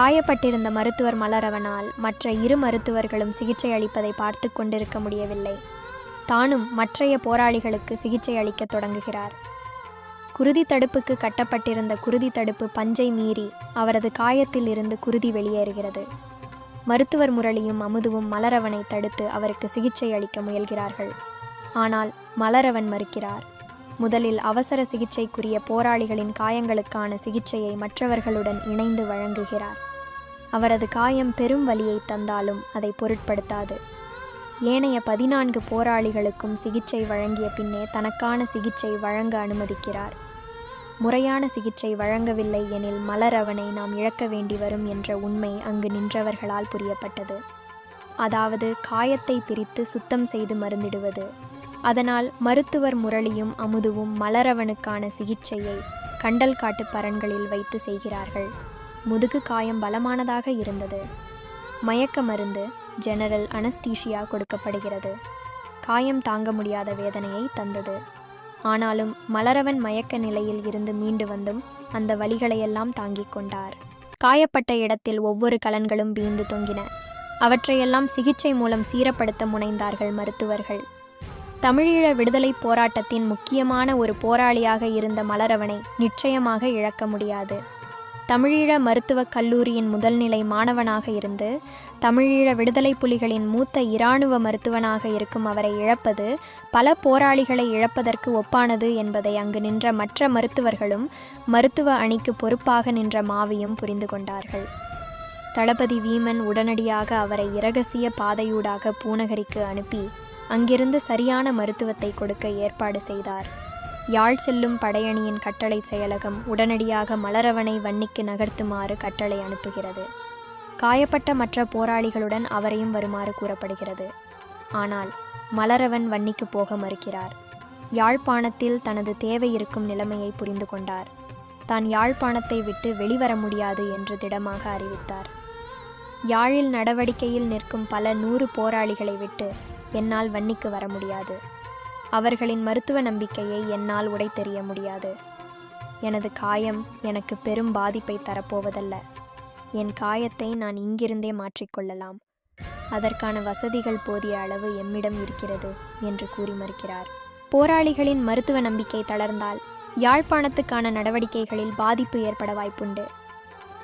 காயப்பட்டிருந்த மருத்துவர் மலரவனால் மற்ற இரு மருத்துவர்களும் சிகிச்சை அளிப்பதை பார்த்து கொண்டிருக்க முடியவில்லை. தானும் மற்றைய போராளிகளுக்கு சிகிச்சை அளிக்க தொடங்குகிறார். குருதி தடுப்புக்கு கட்டப்பட்டிருந்த குருதி தடுப்பு பஞ்சை மீறி அவரது காயத்தில் இருந்து குருதி வெளியேறுகிறது. மருத்துவர் முரளியும் அமுதுவும் மலரவனை தடுத்து அவருக்கு சிகிச்சை அளிக்க முயல்கிறார்கள். ஆனால் மலரவன் மறுக்கிறார். முதலில் அவசர சிகிச்சைக்குரிய போராளிகளின் காயங்களுக்கான சிகிச்சையை மற்றவர்களுடன் இணைந்து வழங்குகிறார். அவரது காயம் பெரும் வலியை தந்தாலும் அதை பொருட்படுத்தாது. ஏனைய பதினான்கு போராளிகளுக்கும் சிகிச்சை வழங்கிய பின்னே தனக்கான சிகிச்சை வழங்க அனுமதிக்கிறார். முறையான சிகிச்சை வழங்கவில்லை எனில் மலரவனை நாம் இழக்க வேண்டி வரும் என்ற உண்மை அங்கு நின்றவர்களால் புரியப்பட்டது. அதாவது காயத்தை பிரித்து சுத்தம் செய்து மருந்திடுவது. அதனால் மருத்துவர் முரளியும் அமுதுவும் மலரவனுக்கான சிகிச்சையை கண்டல் காட்டு பரன்களில் வைத்து செய்கிறார்கள். முதுகு காயம் பலமானதாக இருந்தது. மயக்க மருந்து ஜெனரல் அனஸ்தீஷியா கொடுக்கப்படுகிறது. காயம் தாங்க முடியாத வேதனையை தந்தது. ஆனாலும் மலரவன் மயக்க நிலையில் இருந்து மீண்டு வந்தும் அந்த வழிகளையெல்லாம் தாங்கிக் கொண்டார். காயப்பட்ட இடத்தில் ஒவ்வொரு கலன்களும் வீழ்ந்து தொங்கின. அவற்றையெல்லாம் சிகிச்சை மூலம் சீரப்படுத்த முனைந்தார்கள் மருத்துவர்கள். தமிழீழ விடுதலைப் போராட்டத்தின் முக்கியமான ஒரு போராளியாக இருந்த மலரவனை நிச்சயமாக இழக்க முடியாது. தமிழீழ மருத்துவக் கல்லூரியின் முதல்நிலை மாணவனாக இருந்து தமிழீழ விடுதலை புலிகளின் மூத்த இராணுவ மருத்துவனாக இருக்கும் அவரை இழப்பது பல போராளிகளை இழப்பதற்கு ஒப்பானது என்பதை அங்கு நின்ற மற்ற மருத்துவர்களும் மருத்துவ அணிக்கு பொறுப்பாக நின்ற மாவியும் புரிந்து கொண்டார்கள். தளபதி வீமன் உடனடியாக அவரை இரகசிய பாதையூடாக பூநகரிக்கு அனுப்பி அங்கிருந்து சரியான மருத்துவத்தை கொடுக்க ஏற்பாடு செய்தார். யாழ் செல்லும் படையணியின் கட்டளை செயலகம் உடனடியாக மலரவனை வன்னிக்கு நகர்த்துமாறு கட்டளை அனுப்புகிறது. காயப்பட்ட மற்ற போராளிகளுடன் அவரையும் வருமாறு கூறப்படுகிறது. ஆனால் மலரவன் வன்னிக்கு போக மறுக்கிறார். யாழ்ப்பாணத்தில் தனது தேவை இருக்கும் நிலைமையை புரிந்து கொண்டார். தான் யாழ்ப்பாணத்தை விட்டு வெளிவர முடியாது என்று திடமாக அறிவித்தார். யாழில் நடவடிக்கையில் நிற்கும் பல நூறு போராளிகளை விட்டு என்னால் வன்னிக்கு வர முடியாது. அவர்களின் மருத்துவ நம்பிக்கையை என்னால் உடை தெரிய முடியாது. எனது காயம் எனக்கு பெரும் பாதிப்பை தரப்போவதல்ல. என் காயத்தை நான் இங்கிருந்தே மாற்றிக்கொள்ளலாம் அதற்கான வசதிகள் போதிய அளவு எம்மிடம் இருக்கிறது என்று கூறி மறுக்கிறார். போராளிகளின் மருத்துவ நம்பிக்கை தளர்ந்தால் யாழ்ப்பாணத்துக்கான நடவடிக்கைகளில் பாதிப்பு ஏற்பட வாய்ப்புண்டு.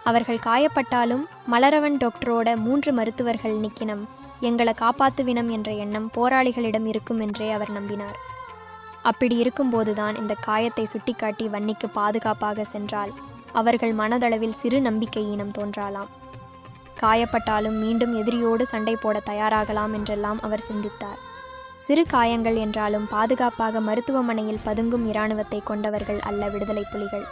அவர்கள் காயப்பட்டாலும் மலரவன் டாக்டரோட மூன்று மருத்துவர்கள் நிக்கினம் எங்களை காப்பாத்துவினம் என்ற எண்ணம் போராளிகளிடம் இருக்கும் என்றே அவர் நம்பினார். அப்படி இருக்கும்போதுதான் இந்த காயத்தை சுட்டிக்காட்டி வன்னிக்கு பாதுகாப்பாக சென்றால் அவர்கள் மனதளவில் சிறு நம்பிக்கையினம் தோன்றாலாம். காயப்பட்டாலும் மீண்டும் எதிரியோடு சண்டை போட தயாராகலாம் என்றெல்லாம் அவர் சிந்தித்தார். சிறு காயங்கள் என்றாலும் பாதுகாப்பாக மருத்துவமனையில் பதுங்கும் இராணுவத்தை கொண்டவர்கள் அல்ல விடுதலை புலிகள்.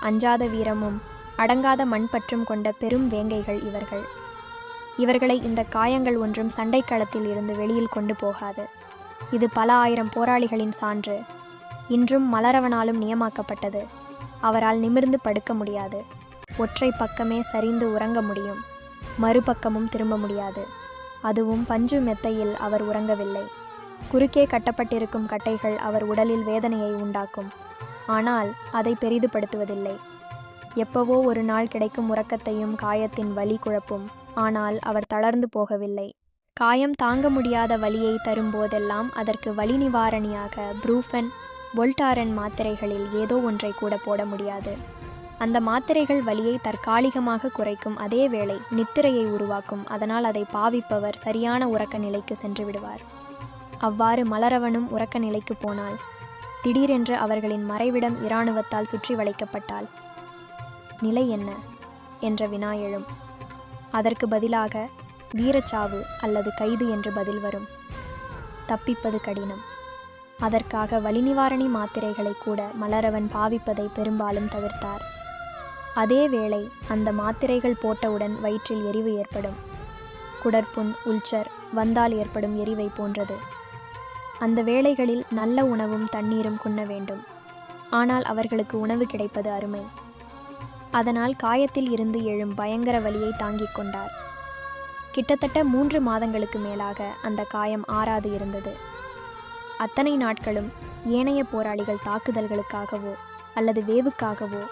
அஞ்சாத வீரமும் அடங்காத மண்பற்றும் கொண்ட பெரும் வேங்கைகள் இவர்கள். இவர்களை இந்த காயங்கள் ஒன்றும் சண்டைக்களத்தில் இருந்து வெளியில் கொண்டு போகாது. இது பல ஆயிரம் போராளிகளின் சான்று. இன்றும் மலரவனாலும் நியமாக்கப்பட்டது. அவரால் நிமிர்ந்து படுக்க முடியாது. ஒற்றை பக்கமே சரிந்து உறங்க முடியும். மறுபக்கமும் திரும்ப முடியாது. அதுவும் பஞ்சு மெத்தையில் அவர் உறங்கவில்லை. குறுக்கே கட்டப்பட்டிருக்கும் கட்டைகள் அவர் உடலில் வேதனையை உண்டாக்கும். ஆனால் அதை பெரிதுபடுத்துவதில்லை. எப்பவோ ஒரு நாள் கிடைக்கும் உறக்கத்தையும் காயத்தின் வலி குழப்பும் ஆனால் அவர் தளர்ந்து போகவில்லை. காயம் தாங்க முடியாத வலியை தரும்போதெல்லாம் அதற்கு வலி நிவாரணியாக ப்ரூஃபன் பொல்டாரன் மாத்திரைகளில் ஏதோ ஒன்றை கூட போட முடியாது. அந்த மாத்திரைகள் வலியை தற்காலிகமாக குறைக்கும் அதே வேளை நித்திரையை உருவாக்கும். அதனால் அதை பாவிப்பவர் சரியான உறக்க நிலைக்கு சென்று விடுவார். அவ்வாறு மலரவனும் உறக்க நிலைக்கு போனால் திடீரென்று அவர்களின் மறைவிடம் இராணுவத்தால் சுற்றி வளைக்கப்பட்டால் நிலை என்ன? என்ற வினா எழும் அதற்கு பதிலாக வீரச்சாவு அல்லது கைது என்று பதில் வரும். தப்பிப்பது கடினம். அதற்காக வலி நிவாரணி மாத்திரைகளை கூட மலரவன் பாவிப்பதை பெரும்பாலும் தவிர்த்தார். அதே வேளை அந்த மாத்திரைகள் போட்டவுடன் வயிற்றில் எரிவு ஏற்படும். குடற்புண் உல்ச்சர் வந்தால் ஏற்படும் எரிவை போன்றது. அந்த வேளைகளில் நல்ல உணவும் தண்ணீரும் குண்ண வேண்டும். ஆனால் அவர்களுக்கு உணவு கிடைப்பது அருமை. அதனால் காயத்தில் இருந்து எழும் பயங்கர வலியை தாங்கிக் கொண்டார். கிட்டத்தட்ட மூன்று மாதங்களுக்கு மேலாக அந்த காயம் ஆறாது இருந்தது. அத்தனை நாட்களும் ஏனைய போராளிகள் தாக்குதல்களுக்காகவோ அல்லது வேவுக்காகவோ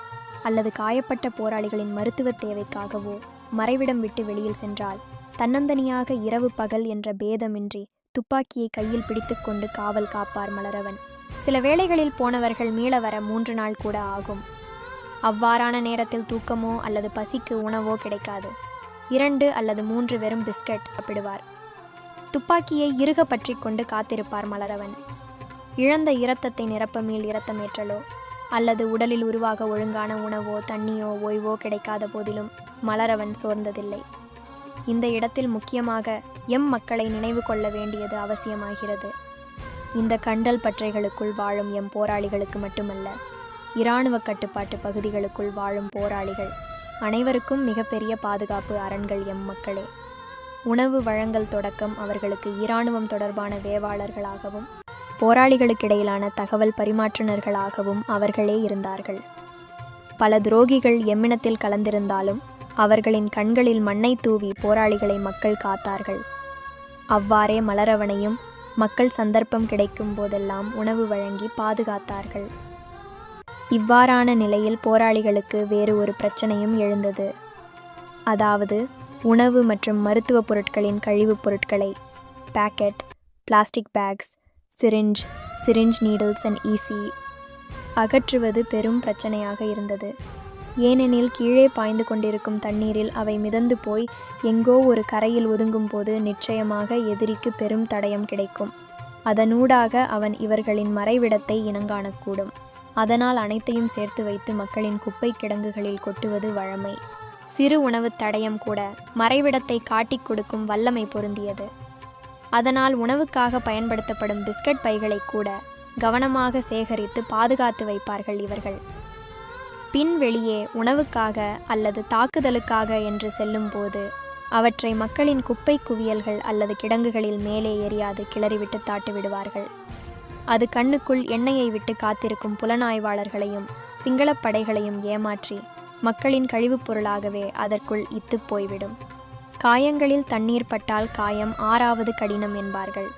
அல்லது காயப்பட்ட போராளிகளின் மருத்துவ தேவைக்காகவோ மறைவிடம் விட்டு வெளியில் சென்றால் தன்னந்தனியாக இரவு பகல் என்ற பேதமின்றி துப்பாக்கியை கையில் பிடித்துக்கொண்டு காவல் காப்பார் மலரவன். சில வேளைகளில் போனவர்கள் மீள வர மூன்று நாள் கூட ஆகும். அவ்வாறான நேரத்தில் தூக்கமோ அல்லது பசிக்கு உணவோ கிடைக்காது. இரண்டு அல்லது மூன்று வெறும் பிஸ்கட் சாப்பிடுவார். துப்பாக்கியை இறுக பற்றி கொண்டு காத்திருப்பார் மலரவன். இழந்த இரத்தத்தை நிரப்ப மேல் இரத்தமேற்றலோ அல்லது உடலில் உருவாக ஒழுங்கான உணவோ தண்ணியோ ஓய்வோ கிடைக்காத போதிலும் மலரவன் சோர்ந்ததில்லை. இந்த இடத்தில் முக்கியமாக எம் மக்களை நினைவு கொள்ள வேண்டியது அவசியமாகிறது. இந்த கண்டல் பற்றைகளுக்குள் வாழும் எம் போராளிகளுக்கு மட்டுமல்ல இராணுவ கட்டுப்பாட்டு பகுதிகளுக்குள் வாழும் போராளிகள் அனைவருக்கும் மிகப்பெரிய பாதுகாப்பு அரண்கள் எம் மக்களே. உணவு வழங்கல் தொடக்கம் அவர்களுக்கு இராணுவம் தொடர்பான வேவாளர்களாகவும் போராளிகளுக்கிடையிலான தகவல் பரிமாற்றினர்களாகவும் அவர்களே இருந்தார்கள். பல துரோகிகள் எம்மினத்தில் கலந்திருந்தாலும் அவர்களின் கண்களில் மண்ணை தூவி போராளிகளை மக்கள் காத்தார்கள். அவ்வாறே மலரவனையும் மக்கள் சந்தர்ப்பம் கிடைக்கும் போதெல்லாம் உணவு வழங்கி பாதுகாத்தார்கள். இவ்வாறான நிலையில் போராளிகளுக்கு வேறு ஒரு பிரச்சனையும் எழுந்தது. அதாவது உணவு மற்றும் மருத்துவ பொருட்களின் கழிவுப் பொருட்களை packet plastic bags syringe syringe needles and easy அகற்றுவது பெரும் பிரச்சனையாக இருந்தது. ஏனெனில் கீழே பாய்ந்து கொண்டிருக்கும் தண்ணீரில் அவை மிதந்து போய் எங்கோ ஒரு கரையில் ஒதுங்கும் போது நிச்சயமாக எதிரிக்கு பெரும் தடயம் கிடைக்கும். அதனூடாக அவன் இவர்களின் மறைவிடத்தை இனங்காணக்கூடும் அதனால் அனைத்தையும் சேர்த்து வைத்து மக்களின் குப்பை கிடங்குகளில் கொட்டுவது வழமை. சிறு உணவு தடயம் கூட மறைவிடத்தை காட்டிக் கொடுக்கும் வல்லமை பொருந்தியது. அதனால் உணவுக்காக பயன்படுத்தப்படும் பிஸ்கட் பைகளை கூட கவனமாக சேகரித்து பாதுகாத்து வைப்பார்கள் இவர்கள். பின் வெளியே உணவுக்காக அல்லது தாக்குதலுக்காக என்று செல்லும்போது அவற்றை மக்களின் குப்பை குவியல்கள் அல்லது கிடங்குகளில் மேலே எரியாது கிளறிவிட்டு தாட்டு விடுவார்கள் அது கண்ணுக்குள் எண்ணெயை விட்டு காத்திருக்கும் புலனாய்வாளர்களையும் சிங்களப் படைகளையும் ஏமாற்றி மக்களின் கழிவுப் பொருளாகவே அதற்குள் இத்துப் போய்விடும். காயங்களில் தண்ணீர் பட்டால் காயம் ஆறாவது கடினம் என்பார்கள்.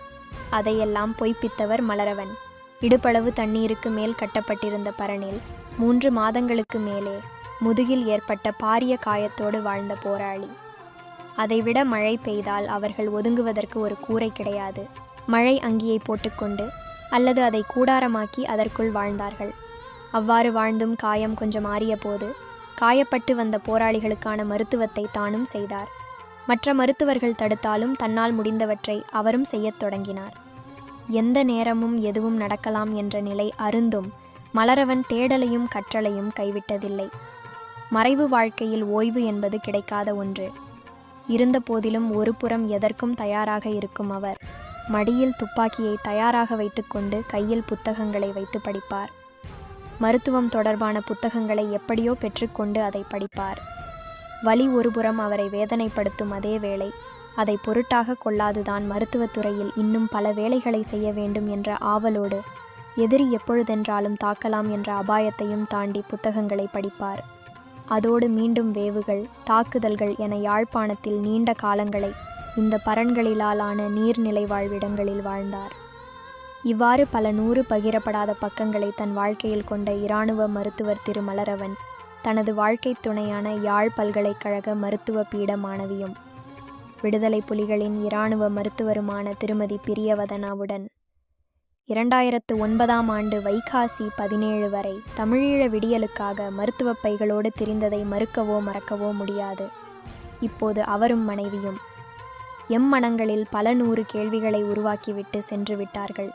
அதையெல்லாம் பொய்ப்பித்தவர் மலரவன். இடுப்பளவு தண்ணீருக்கு மேல் கட்டப்பட்டிருந்த பரணில் மூன்று மாதங்களுக்கு மேலே முதுகில் ஏற்பட்ட பாரிய காயத்தோடு வாழ்ந்த போராளி. அதைவிட மழை பெய்தால் அவர்கள் ஒதுங்குவதற்கு ஒரு கூரை கிடையாது. மழை அங்கியை போட்டுக்கொண்டு அல்லது அதை கூடாரமாக்கி அதற்குள் வாழ்ந்தார்கள். அவ்வாறு வாழ்ந்தும் காயம் கொஞ்சம் ஆறிய போது காயப்பட்டு வந்த போராளிகளுக்கான மருத்துவத்தை தானும் செய்தார். மற்ற மருத்துவர்கள் தடுத்தாலும் தன்னால் முடிந்தவற்றை அவரும் செய்யத் தொடங்கினார். எந்த நேரமும் எதுவும் நடக்கலாம் என்ற நிலை அருந்தும் மலரவன் தேடலையும் கற்றலையும் கைவிட்டதில்லை. மறைவு வாழ்க்கையில் ஓய்வு என்பது கிடைக்காத ஒன்று. இருந்த போதிலும் ஒரு புறம் எதற்கும் தயாராக இருக்கும் அவர். மடியில் துப்பாக்கியை தயாராக வைத்துக்கொண்டு கையில் புத்தகங்களை வைத்து படிப்பார். மருத்துவம் தொடர்பான புத்தகங்களை எப்படியோ பெற்றுக்கொண்டு அதை படிப்பார். வலி ஒருபுறம் அவரை வேதனைப்படுத்தும் அதே வேளை அதை பொருட்டாக கொள்ளாதுதான் மருத்துவத்துறையில் இன்னும் பல வேலைகளை செய்ய வேண்டும் என்ற ஆவலோடு எதிரி எப்பொழுதென்றாலும் தாக்கலாம் என்ற அபாயத்தையும் தாண்டி புத்தகங்களை படிப்பார். அதோடு மீண்டும் வேவுகள் தாக்குதல்கள் என யாழ்ப்பாணத்தில் நீண்ட காலங்களை இந்த பரன்களிலாலான நீர்நிலை வாழ்விடங்களில் வாழ்ந்தார். இவ்வாறு பல நூறு பகிரப்படாத பக்கங்களை தன் வாழ்க்கையில் கொண்ட இராணுவ மருத்துவர் திரு மலரவன் தனது வாழ்க்கை துணையான யாழ் பல்கலைக்கழக மருத்துவ பீட மாணவியும் விடுதலை புலிகளின் இராணுவ மருத்துவருமான திருமதி பிரியவதனாவுடன் இரண்டாயிரத்து ஒன்பதாம் ஆண்டு வைகாசி பதினேழு வரை தமிழீழ விடியலுக்காக மருத்துவப் பைகளோடு திரிந்ததை மறுக்கவோ மறக்கவோ முடியாது. இப்போது அவரும் மனைவியும் எம் மனங்களில் பல நூறு கேள்விகளை உருவாக்கிவிட்டு சென்று விட்டார்கள்.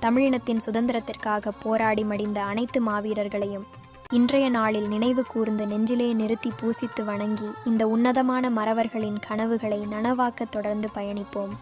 தமிழினத்தின் சுதந்திரத்திற்காக போராடி மடிந்த அனைத்து மாவீரர்களையும் இன்றைய நாளில் நினைவு கூர்ந்து நெஞ்சிலே நிறுத்தி பூசித்து வணங்கி இந்த உன்னதமான மறவர்களின் கனவுகளை நனவாக்க தொடர்ந்து பயணிப்போம்.